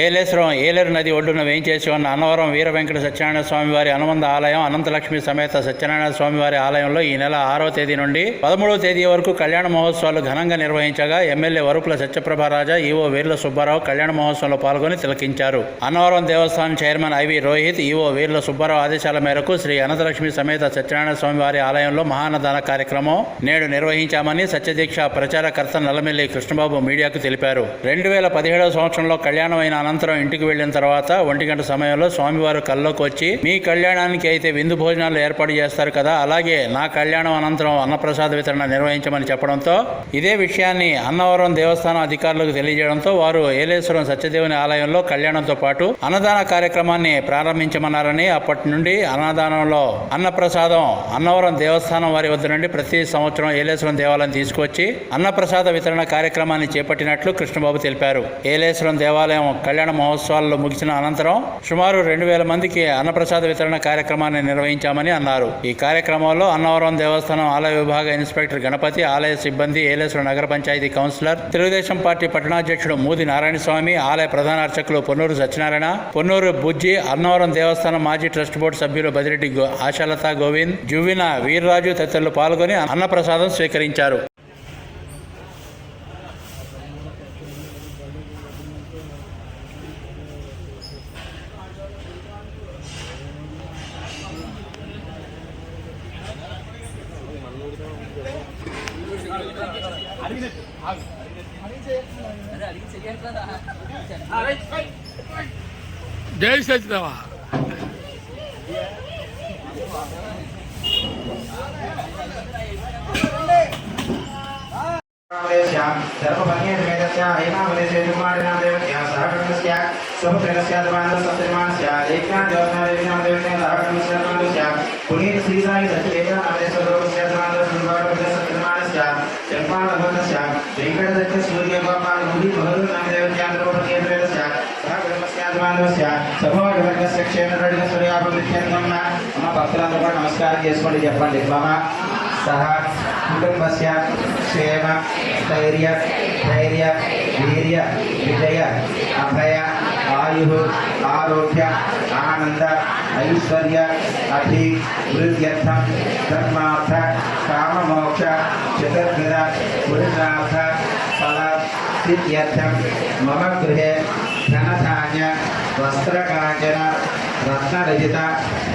ఏలేశ్వరం ఏలేరు నది ఒడ్డున వేయించేసి ఉన్న అన్నవరం వీర వెంకట సత్యనారాయణ స్వామి వారి అనుబంధ ఆలయం అనంతలక్ష్మి సమేత సత్యనారాయణ స్వామి వారి ఆలయంలో ఈ నెల ఆరో తేదీ నుండి పదమూడవ తేదీ వరకు కళ్యాణ మహోత్సవాలు ఘనంగా నిర్వహించగా ఎమ్మెల్యే వరుపుల సత్యప్రభారాజా ఈవో వీర్ల సుబ్బారావు కళ్యాణ మహోత్సవంలో పాల్గొని తిలకించారు. అన్నవరం దేవస్థానం chairman IV Rohit EO Veerla Subbarao ఆదేశాల మేరకు శ్రీ అనంతలక్ష్మి సమేత సత్యనారాయణ స్వామి వారి ఆలయంలో మహానదాన కార్యక్రమం నేడు నిర్వహించామని సత్యదీక్ష ప్రచారకర్త నల్లమెల్లి కృష్ణబాబు మీడియాకు తెలిపారు. రెండు వేల పదిహేడవ సంవత్సరంలో కళ్యాణమైన అనంతరం ఇంటికి వెళ్ళిన తర్వాత ఒంటి గంట సమయంలో స్వామివారు కల్లోకి వచ్చి మీ కళ్యాణానికి అయితే విందు భోజనాలు ఏర్పాటు చేస్తారు కదా అలాగే నా కళ్యాణం అనంతరం అన్నప్రసాద వితరణ నిర్వహించమని చెప్పడంతో ఇదే విషయాన్ని అన్నవరం దేవస్థానం అధికారులకు తెలియజేయడంతో వారు ఏలేశ్వరం సత్యదేవుని ఆలయంలో కళ్యాణంతో పాటు అన్నదాన కార్యక్రమాన్ని ప్రారంభించమన్నారని అప్పటి నుండి అన్నదానంలో అన్నప్రసాదం అన్నవరం దేవస్థానం వారి వద్ద నుండి ప్రతి సంవత్సరం ఏలేశ్వరం దేవాలయం తీసుకొచ్చి అన్నప్రసాద వితరణ కార్యక్రమాన్ని చేపట్టినట్లు కృష్ణబాబు తెలిపారు. ఏలేశ్వరం దేవాలయం కళ్యాణ మహోత్సవాల్లో ముగిసిన అనంతరం సుమారు రెండు వేల మందికి అన్నప్రసాద వితరణ కార్యక్రమాన్ని నిర్వహించామని అన్నారు. ఈ కార్యక్రమంలో అన్నవరం దేవస్థానం ఆలయ విభాగ ఇన్స్పెక్టర్ గణపతి ఆలయ సిబ్బంది ఏలేశ్వర నగర పంచాయతీ కౌన్సిలర్ తెలుగుదేశం పార్టీ పట్టణాధ్యక్షుడు మూది నారాయణ స్వామి ఆలయ ప్రధాన అర్చకులు పొన్నూరు సత్యనారాయణ పొన్నూరు బుజ్జి అన్నవరం దేవస్థానం మాజీ ట్రస్ట్ బోర్డు సభ్యులు బదిరెడ్డి గో- ఆశాలత గోవింద్ జువిన వీర్రాజు తదితరులు పాల్గొని అన్నప్రసాదం స్వీకరించారు. జై సచిదావా ధర్మపత్నియతమేతస్య ఏనామదేశే కుమారిణాం దేవత్యా సహకర్మస్య సముద్రస్య ధర్మానందసత్యమానస్య ఏకనాథయోగనాదేవత్యా సహకర్మస్య ధర్మానందస్య పునీత శ్రీ సాయి సత్యదేవనామదేశ్వరోగస్య ధర్మానందసత్యమానస్య సహకర్మస్య ధర్మానందస్య సభోగవర్గస్య క్షేమరడిగ సూర్యాపవిత్యంగం అమ్మ భక్తులందరూ కూడా నమస్కారం చేసుకోండి చెప్పండి. మమ సహ కుటుంబస్య క్షేమ స్థైర్య ధైర్య వీర్య విజయ అభయ ఆయు ఆరోగ్య ఆనంద ఐశ్వర్య అభి వృద్ధ్యర్థం ధర్మార్థ కామమోక్ష చతుర్విధ పురుషార్థ ఫల సిద్ధ్యర్థం మమ గృహే ధనధాన్య వస్త్రకాంచన రత్నరహిత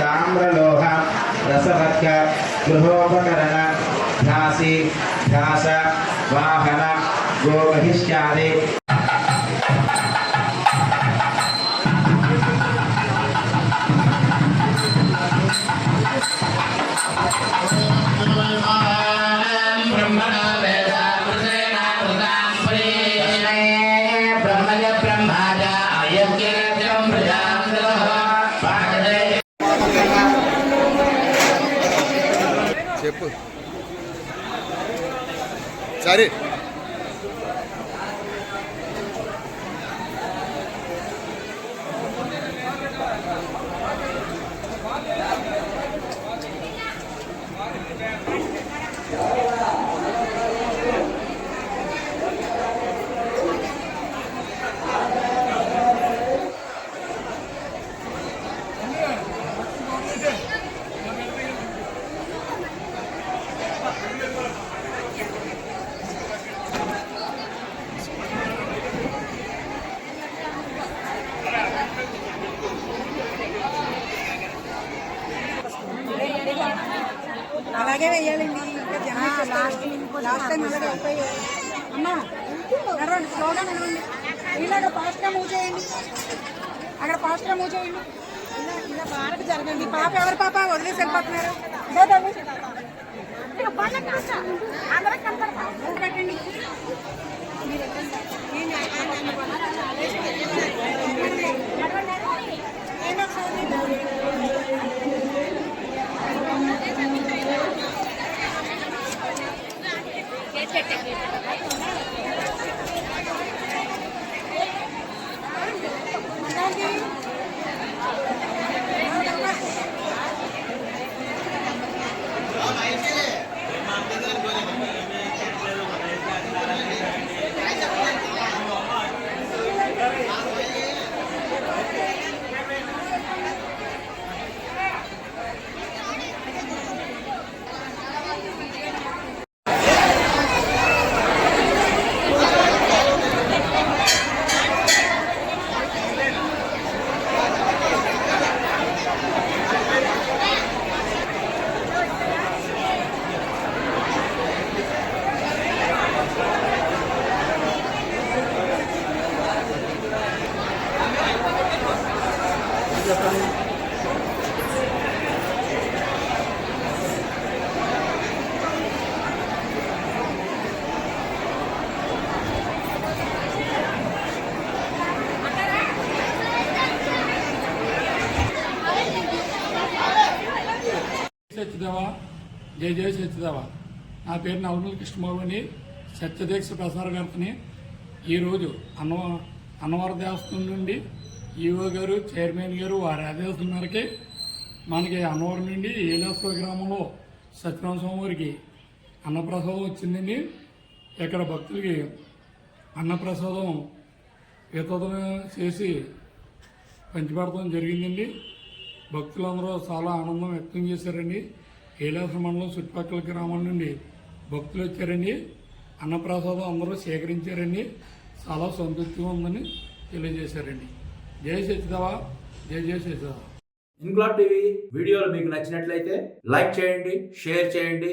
తామ్రలోహ రసవర్గ గృహోపకరణ ఘాసి ఘాస వాహన గోమహిష్యాది सारे వెయ్యాలండి ఇంకా జనం లాస్ట్ టైం అలాగే అయిపోయాయి. అమ్మా నడవండి స్లోగా నడవండి. ఇలాగ ఫాస్ట్గా మూవ్ చేయండి. అక్కడ ఫాస్ట్గా మూవ్ చేయండి. ఇలా జరగండి. పాప ఎవరు పాప? వదిలేసి వెళ్ళిపోతున్నారు. ఇదో. పెట్టండి నడవండి, నడవండి. ఏంటి ఒకసారి? సత్యదేవ. జయ జయ సత్యదేవ. నా పేరు నవమల కృష్ణబాబు అని సత్యదీక్ష గారిని ఈరోజు అన్న అన్నవర దేవస్థానం నుండి ఈఓ గారు చైర్మన్ గారు వారి ఆదేశం మేరకి మనకి అన్నవరం నుండి ఏలేశ్వర గ్రామంలో సత్యనారాయణ స్వామి వారికి అన్నప్రసాదం వచ్చిందండి. ఇక్కడ భక్తులకి అన్నప్రసాదం వితోదన చేసి పంచిపెడతాం జరిగిందండి. భక్తులందరూ చాలా ఆనందం వ్యక్తం చేశారండి. కైలాస మండలం చుట్టుపక్కల గ్రామాల నుండి భక్తులు వచ్చారండి. అన్నప్రసాదం అందరూ సేకరించారండి. చాలా సంతృప్తిగా ఉందని తెలియజేశారండి. జయ సత్యదేవ జయ జయ సత్యదేవ ఇన్క్లాబ్ టీవీ వీడియోలు మీకు నచ్చినట్లయితే లైక్ చేయండి షేర్ చేయండి.